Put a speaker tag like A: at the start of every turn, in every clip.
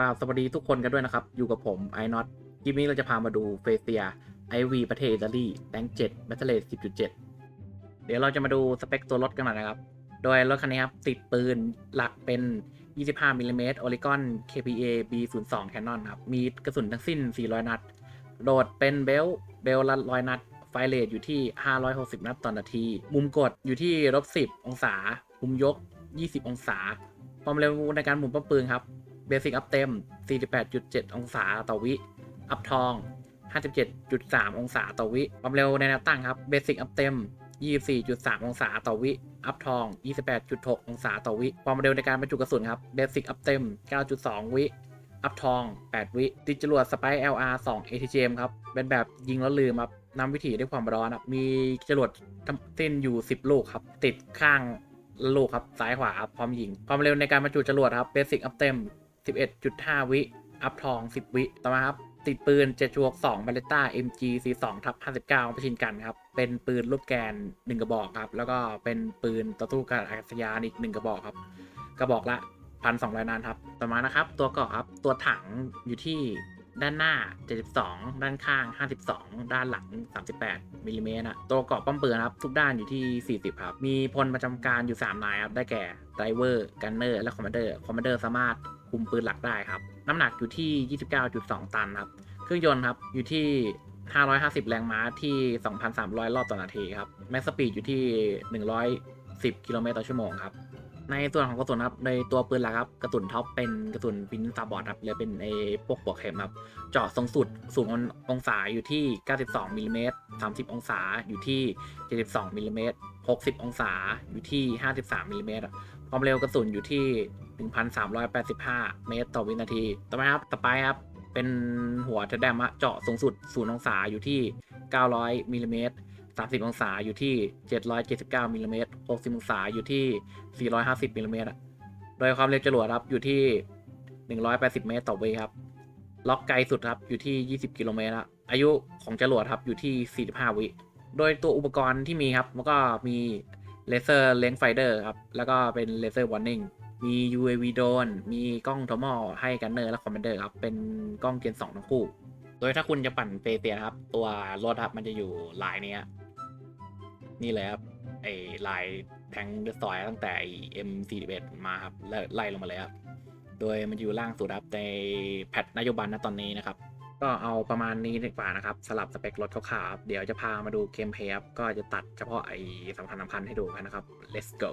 A: ราบสวัสดีทุกคนกันด้วยนะครับ อยู่กับผมไอน็อตคลิปนี้เราจะพามาดูเฟเซียไอวีประเทศอิตาลีแรงเจ็ดแบตเตอร์10.7เจ็ดเดี๋ยวเราจะมาดูสเปคตัวรถกันหน่อยนะครับ โดยรถคันนี้ครับ ติดปืนหลักเป็น 25มิลลิเมตร Oregon KPA B02 Canon ครับ มีกระสุนทั้งสิ้น 400 นัดโหลดเป็นเบลเบลละร้อยนัด ไฟเรทอยู่ที่ 560 นัดต่อนาที มุมกดอยู่ที่ลบ10 องศามุมยก 20 องศาความเร็วในการหมุนปั๊มปืนครับ เบสิกอัพเต็ม 48.7 องศาต่อวิ อัพทอง 57.3 องศาต่อวิ ความเร็วในแนวตั้งครับเบสิกอัพเต็ม 24.3 องศาต่อวิ อัพทอง 28.6 องศาต่อวิ ความเร็วในการบรรจุกระสุนครับเบสิกอัพเต็ม 9.2 วิ อัพทอง 8 วิ ติดจรวดสไป LR 2 ATGM ครับ เป็นแบบยิงแล้วลืมครับนำวิถีด้วยความร้อนครับ มีจรวดทั้งสิ้นอยู่ 10 ลูกครับ ติดข้างลูกครับ ซ้ายขวาครับพร้อมยิง ความเร็วในการบรรจุจรวดครับเบสิกอัพเต็ม 11.5 วิ อัพทอง 10 วิ ต่อมาครับ ติดปืนเจ็ดชวก2บาเลต้า MG C2 ทับ59ประชินกันครับ เป็นปืนรูปแกน 1 กระบอกครับ แล้วก็เป็นปืนต่อสู้กับอากาศยานอีก 1 กระบอกครับ กระบอกละ 1,200นัดครับ ต่อมานะครับ ตัวเกาะครับ ตัวถังอยู่ที่ด้านหน้า 72 ด้านข้าง 52 ด้านหลัง 38มิลลิเมตรนะตัวเกาะป้อมปืนครับ ทุกด้านอยู่ที่ 40 ครับ มีพลประจำการอยู่ 3 นายครับ ได้แก่ไดเวอร์ กันเนอร์ และคอมมานเดอร์ คอมมานเดอร์สามารถ คุมปืนหลักได้ครับ น้ำหนักอยู่ที่ 29.2 ตันครับ เครื่องยนต์ครับอยู่ที่ 550 แรงม้าที่ 2,300 รอบต่อนาทีครับ แม็กสปีดอยู่ที่ 110 กิโลเมตรต่อชั่วโมงครับ ในส่วนของกระสุนครับ ในตัวปืนหลักครับกระสุนท็อปเป็นกระสุนปินซาบอร์ดครับหรือเป็นไอ้พวกปลอกเข็มครับ เจาะทรงสุดสูงองศาอยู่ที่ 92มิลลิเมตร30 องศาอยู่ที่ 72มิลลิเมตร60 องศาอยู่ที่ 53มิลลิเมตร ความเร็วกระสุนอยู่ที่ 1,385 เมตรต่อวินาที ต่อมาครับสไปครับ เป็นหัวเทดแดมฮะเจาะสูงสุด 0 องศาอยู่ที่ 900 มิลลิเมตร 30 องศาอยู่ที่ 779 มิลลิเมตร 60 องศาอยู่ที่ 450 มิลลิเมตร โดยความเร็วจรวดครับอยู่ที่ 180 เมตรต่อวิครับ ล็อกไกลสุดครับอยู่ที่ 20 กิโลเมตรครับอายุของจรวดครับอยู่ที่ 45 วิ โดยตัวอุปกรณ์ที่มีครับ มันก็มี เลเซอร์เลนส์ไฟเดอร์ครับ แล้วก็เป็นเลเซอร์วอร์นิ่งมี UAV โดนมีกล้องทอมอให้กันเนอร์และคอมมานเดอร์ครับ เป็นกล้องเจน2ทั้งคู่ โดยถ้าคุณจะปั่นเฟเตียนะครับ ตัวรถครับมันจะอยู่ลายนี้นี่เลยครับ ไอ้ลายแทงเดอร์ซอยตั้งแต่ M41 มาครับแล้วไล่ลงมาเลยครับ โดยมันอยู่ล่างสุดครับในแพทนโยบายณตอนนี้นะครับ ก็เอาประมาณนี้ดีกว่านะครับสลับสเปครถเข่าวๆครับเดี๋ยวจะพามาดูเกมเพลย์ก็จะตัดเฉพาะไอ้สำคัญสำคัญให้ดูกันนะครับ let's go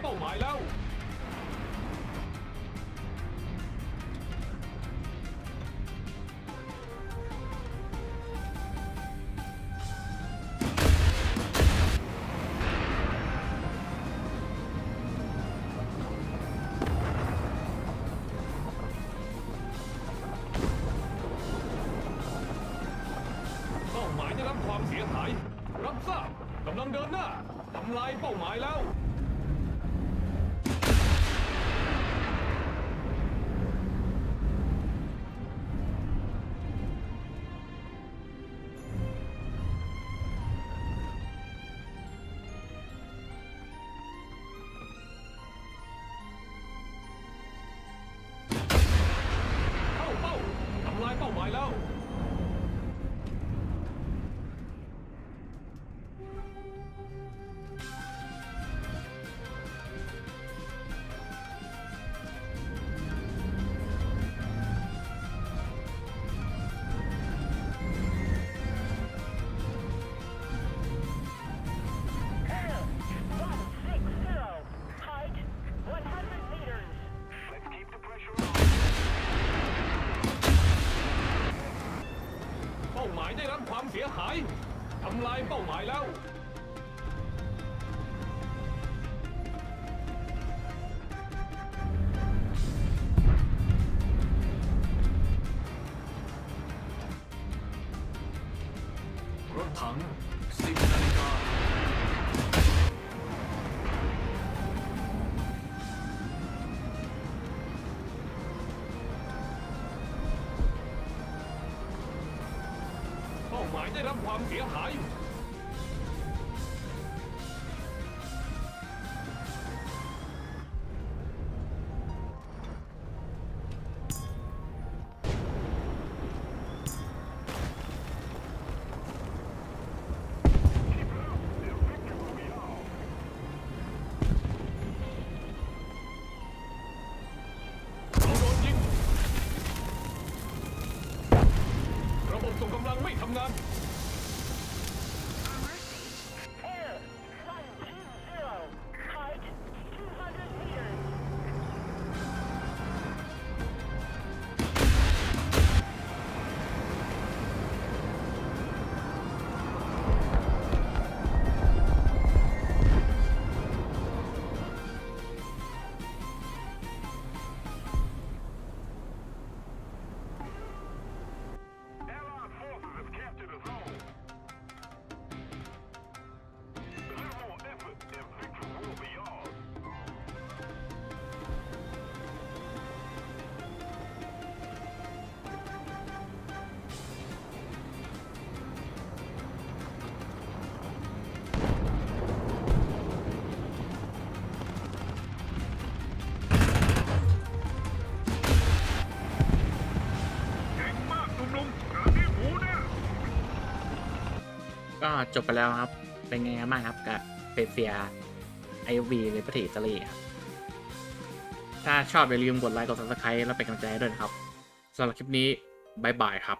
B: 不买了 สียหายทำลายเป้าหมายแล้ว
C: ห
B: มายได้รับความเสียหาย
A: จบไปแล้วครับ เป็นไงบ้างครับกับเปเซียไอวีในประเทศอิตาลีครับ ถ้าชอบอย่าลืมกดไลค์กด subscribe แล้วเป็นกำลังใจให้ด้วยนะครับสำหรับคลิปนี้บายบายครับ